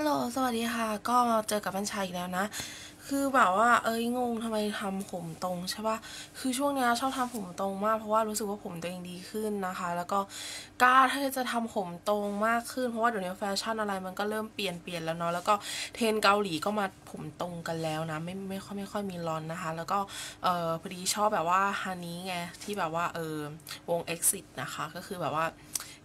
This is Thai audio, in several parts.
ฮัลโหล สวัสดีค่ะ ก็มาเจอกับบัญชาอีกแล้วนะ คือแบบว่า เอ้ย งงทำไมทำผมตรงใช่ปะคือช่วงเนี้ยชอบทำผมตรงมาก เพราะว่ารู้สึกว่าผมตัวเองดีขึ้นนะคะ แล้วก็กล้าที่จะทำผมตรงมากขึ้น เพราะว่าเดี๋ยวนี้แฟชั่นอะไรมันก็เริ่มเปลี่ยนเปลี่ยนแล้วเนาะ แล้วก็เทรนเกาหลีก็มาผมตรงกันแล้วนะ ไม่ไม่ค่อยไม่ค่อยมีรอนนะคะ แล้วก็ เออพอดีชอบแบบว่าฮันนี้ไง ที่แบบว่า เออ วง Exit นะคะ ก็คือแบบว่า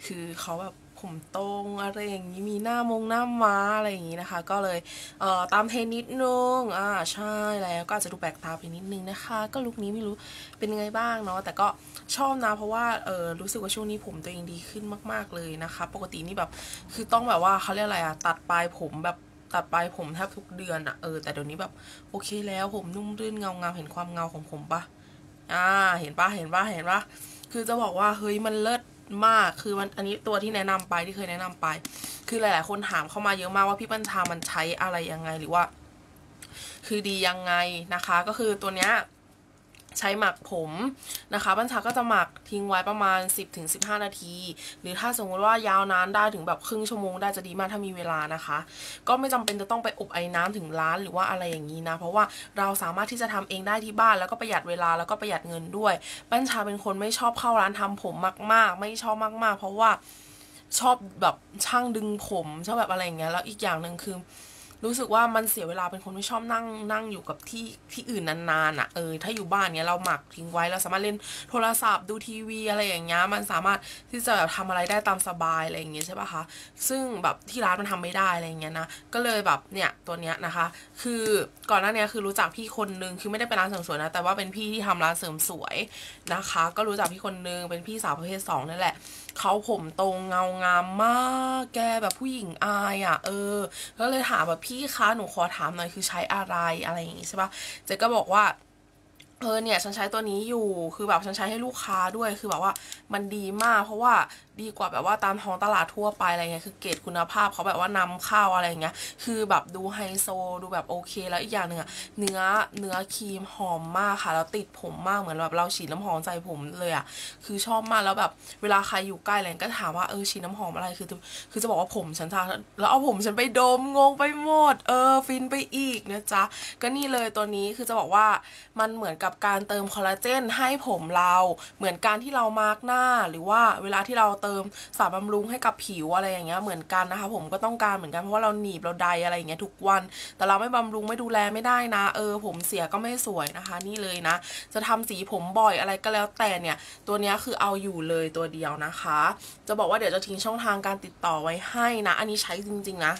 คือเขาแบบ ผมตรงอะไรอย่างนี้มีหน้ามงหน้าม้าอะไรอย่างนี้นะคะ ก็เลยเอ่อตามเทรนนิดนึงอ่าใช่แล้วก็อาจจะดูแปลกตาไปนิดนึงนะคะ ก็ลุคนี้ไม่รู้เป็นไงบ้างเนาะแต่ก็ชอบนะเพราะว่าเออรู้สึกว่าช่วงนี้ผมตัวเองดีขึ้นมาก ๆเลยนะคะ ปกตินี่แบบคือต้องแบบว่าเขาเรียกอะไรอะตัดปลายผมแบบตัดปลายผมแทบทุกเดือนอะเออแต่เดี๋ยวนี้แบบโอเคแล้วผมนุ่มรื่นเงางามเห็นความเงาของผมปะอ่าเห็นปะเห็นปะเห็นปะคือจะบอกว่าเฮ้ยมันเลิศ มากคือมันอันนี้ตัวที่แนะนำไปที่เคยแนะนำไป คือหลาย ๆ คนถามเข้ามาเยอะมากว่าพี่ปัญชามันใช้อะไรยังไงหรือว่า คือดียังไงนะคะ ก็คือตัวเนี้ย ใช้หมักผมนะคะบัญชาก็จะหมักทิ้งไว้ประมาณ 10-15 นาที หรือถ้าสมมติว่ายาวนานได้ถึงแบบครึ่งชั่วโมงได้จะดีมากถ้ามีเวลานะคะ ก็ไม่จำเป็นจะต้องไปอบไอ้น้ำถึงร้านหรือว่าอะไรอย่างนี้นะ เพราะว่าเราสามารถที่จะทำเองได้ที่บ้านแล้วก็ประหยัดเวลาแล้วก็ประหยัดเงินด้วยบัญชาเป็นคนไม่ชอบเข้าร้านทำผมมาก ๆ ไม่ชอบมาก ๆ เพราะว่าชอบแบบช่างดึงผมชอบแบบอะไรอย่างเงี้ยแล้วอีกอย่างหนึ่งคือ รู้สึกว่ามันเสียเวลาเป็นคนไม่ชอบนั่งนั่งอยู่กับที่ที่อื่นนานๆอะเออถ้าอยู่บ้านเนี้ยเราหมักทิ้งไว้เราสามารถเล่นโทรศัพท์ดูทีวีอะไรอย่างเงี้ยมันสามารถที่จะแบบทำอะไรได้ตามสบายอะไรอย่างเงี้ยใช่ป่ะคะซึ่งแบบที่ร้านมันทำไม่ได้อะไรอย่างเงี้ยนะก็เลยแบบเนี่ยตัวเนี้ยนะคะ คือก่อนหน้านี้คือรู้จักพี่คนนึงคือไม่ได้เป็นร้านเสริมสวยนะแต่ว่าเป็นพี่ที่ทำร้านเสริมสวยนะคะ ก็รู้จักพี่คนนึงเป็นพี่สาวประเภทสองนั่นแหละเขาผมตรงเงางามมาก แกแบบผู้หญิงอายอะเออ ก็เลยถามแบบพี่ี่คะหนูขอถามหน่อยคือใช้อะไรอะไรอย่างงี้ใช่ปะเจ๊ก็บอกว่า เออเนี่ยฉันใช้ตัวนี้อยู่คือแบบฉันใช้ให้ลูกค้าด้วยคือแบบว่ามันดีมาก เพราะว่าดีกว่าแบบว่าตามท้องตลาดทั่วไปอะไรเงี้ยคือเกรดคุณภาพเขาแบบว่านำเข้าอะไรเงี้ยคือแบบดูไฮโซดูแบบโอเคแล้วอีกอย่างหนึ่งอะเนื้อเนื้อครีมหอมมากค่ะแล้วติดผมมากเหมือนแบบเราฉีดน้ำหอมใส่ผมเลยอะคือชอบมากแล้วแบบเวลาใครอยู่ใกล้อะไรก็ถามว่าเออฉีดน้ำหอมอะไรคือ คือจะบอกว่าผมฉันทาแล้วเอาผมฉันไปดมงงไปหมดเออฟินไปอีกนะจ๊ะก็นี่เลยตัวนี้คือจะบอกว่ามันเหมือนกับการเติมคอลลาเจนให้ผมเราเหมือนการที่เรามาร์กหน้า หรือว่าเวลาที่เราเติมสารบำรุงให้กับผิวอะไรอย่างเงี้ยเหมือนกันนะคะ ผมก็ต้องการเหมือนกันเพราะว่าเราหนีบเราใดอะไรอย่างเงี้ยทุกวัน แต่เราไม่บำรุงไม่ดูแลไม่ได้นะ เออ ผมเสียก็ไม่สวยนะคะ นี่เลยนะ จะทำสีผมบ่อยอะไรก็แล้วแต่เนี่ย ตัวนี้คือเอาอยู่เลยตัวเดียวนะคะ จะบอกว่าเดี๋ยวจะทิ้งช่องทางการติดต่อไว้ให้นะ อันนี้ใช้จริง ๆ นะ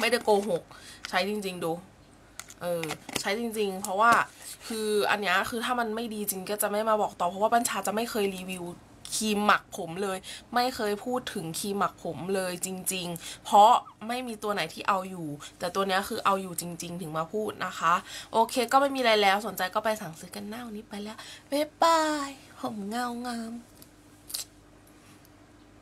ไม่ได้โกหก ใช้จริง ๆ ดู เออใช้จริงๆ เพราะว่าคืออันนี้คือถ้ามันไม่ดีจริงก็จะไม่มาบอกต่อเพราะว่าบัญชาจะไม่เคยรีวิวครีมหมักผมเลย ไม่เคยพูดถึงครีมหมักผมเลยจริง ๆ เพราะไม่มีตัวไหนที่เอาอยู่ แต่ตัวนี้คือเอาอยู่จริง ๆ ถึงมาพูดนะคะ โอเคก็ไม่มีอะไรแล้วสนใจก็ไปสั่งซื้อกันหน้าวันนี้ไปแล้วบ๊ายบายผมเงางาม